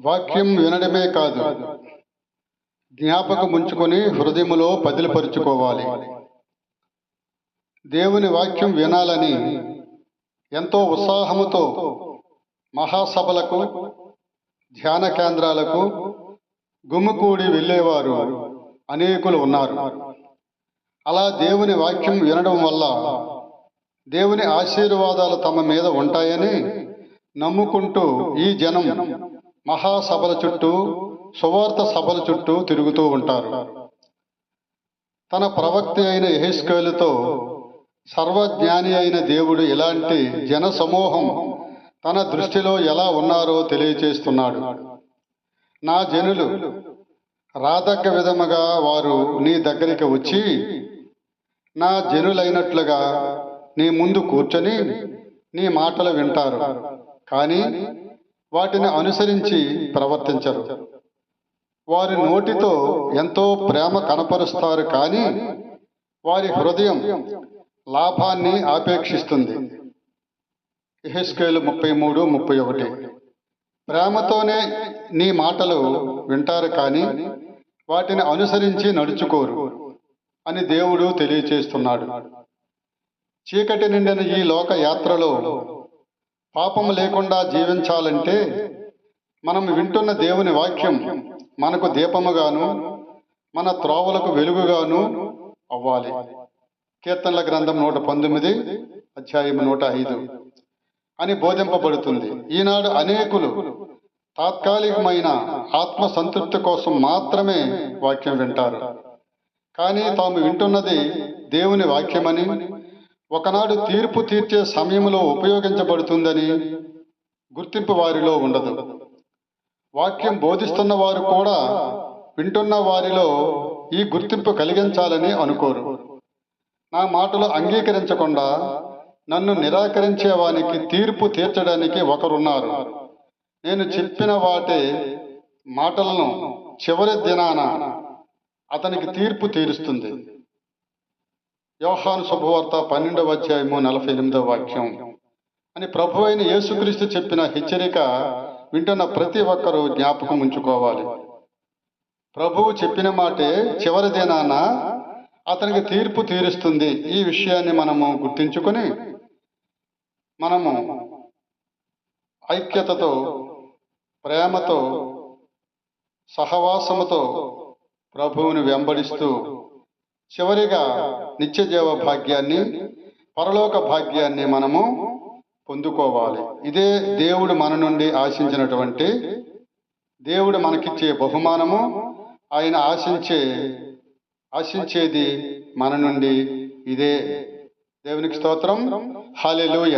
వాక్యం వినడమే కాదు. జ్ఞాపకం ఉంచుకొని హృదయములో పదిలిపరుచుకోవాలి. దేవుని వాక్యం వినాలని ఎంతో ఉత్సాహముతో మహాసభలకు ధ్యాన కేంద్రాలకు గుమ్ముకూడి వెళ్ళేవారు అనేకులు ఉన్నారు. అలా దేవుని వాక్యం వినడం వల్ల దేవుని ఆశీర్వాదాలు తమ మీద ఉంటాయని నమ్ముకుంటూ ఈ జనం మహాసభల చుట్టూ సువార్త సభల చుట్టూ తిరుగుతూ ఉంటారు. తన ప్రవక్త అయిన యహెస్కేలుతో సర్వజ్ఞాని అయిన దేవుడు ఇలాంటి జన సమూహం తన దృష్టిలో ఎలా ఉన్నారో తెలియచేస్తున్నాడు. నా జనులు రాదగ్గ విధముగా వారు నీ దగ్గరికి వచ్చి నా జనులైనట్లుగా నీ ముందు కూర్చొని నీ మాటలు వింటారు. కానీ వాటిని అనుసరించి ప్రవర్తించరు. వారి నోటితో ఎంతో ప్రేమ కనపరుస్తారు కానీ వారి హృదయం లాభాన్ని ఆపేక్షిస్తుంది. ఇహెస్కేలు ముప్పై మూడు ముప్పై ఒకటి. ప్రేమతోనే నీ మాటలు వింటారు కానీ వాటిని అనుసరించి నడుచుకోరు అని దేవుడు తెలియచేస్తున్నాడు. చీకటి నిండిన ఈ లోక యాత్రలో పాపం లేకుండా జీవించాలంటే మనం వింటున్న దేవుని వాక్యం మనకు దీపముగాను మన త్రోవలకు వెలుగుగాను అవ్వాలి. కీర్తనల గ్రంథం నూట పంతొమ్మిది అధ్యాయం నూట ఐదు అని బోధింపబడుతుంది. ఈనాడు అనేకులు తాత్కాలికమైన ఆత్మ సంతృప్తి కోసం మాత్రమే వాక్యం వింటారు. కానీ తాము వింటున్నది దేవుని వాక్యమని ఒకనాడు తీర్పు తీర్చే సమయంలో ఉపయోగించబడుతుందని గుర్తింపు వారిలో ఉండదు. వాక్యం బోధిస్తున్న వారు కూడా వింటున్న వారిలో ఈ గుర్తింపు కలిగించాలని అనుకోరు. నా మాటలు అంగీకరించకుండా నన్ను నిరాకరించే వానికి తీర్పు తీర్చడానికి ఒకరున్నారు. నేను చెప్పిన వాటి మాటలను చివరి దినాన అతనికి తీర్పు తీరుస్తుంది. యోహాను శుభవార్త పన్నెండవ అధ్యాయము నలభై ఎనిమిదవ వాక్యం. అని ప్రభు అయిన యేసుక్రీస్తు చెప్పిన హెచ్చరిక వింటున్న ప్రతి ఒక్కరూ జ్ఞాపకం ఉంచుకోవాలి. ప్రభువు చెప్పిన మాటే చివరి దినాన అతనికి తీర్పు తీరుస్తుంది. ఈ విషయాన్ని మనము గుర్తించుకొని మనము ఐక్యతతో ప్రేమతో సహవాసముతో ప్రభువుని వెంబడిస్తూ చివరిగా నిత్యజీవ భాగ్యాన్ని పరలోక భాగ్యాన్ని మనము పొందుకోవాలి. ఇదే దేవుడు మన నుండి ఆశించినటువంటి దేవుడు మనకిచ్చే బహుమానము ఆయన ఆశించే ఆశించేది మన నుండి ఇదే. దేవునికి స్తోత్రం. హాలెలూయ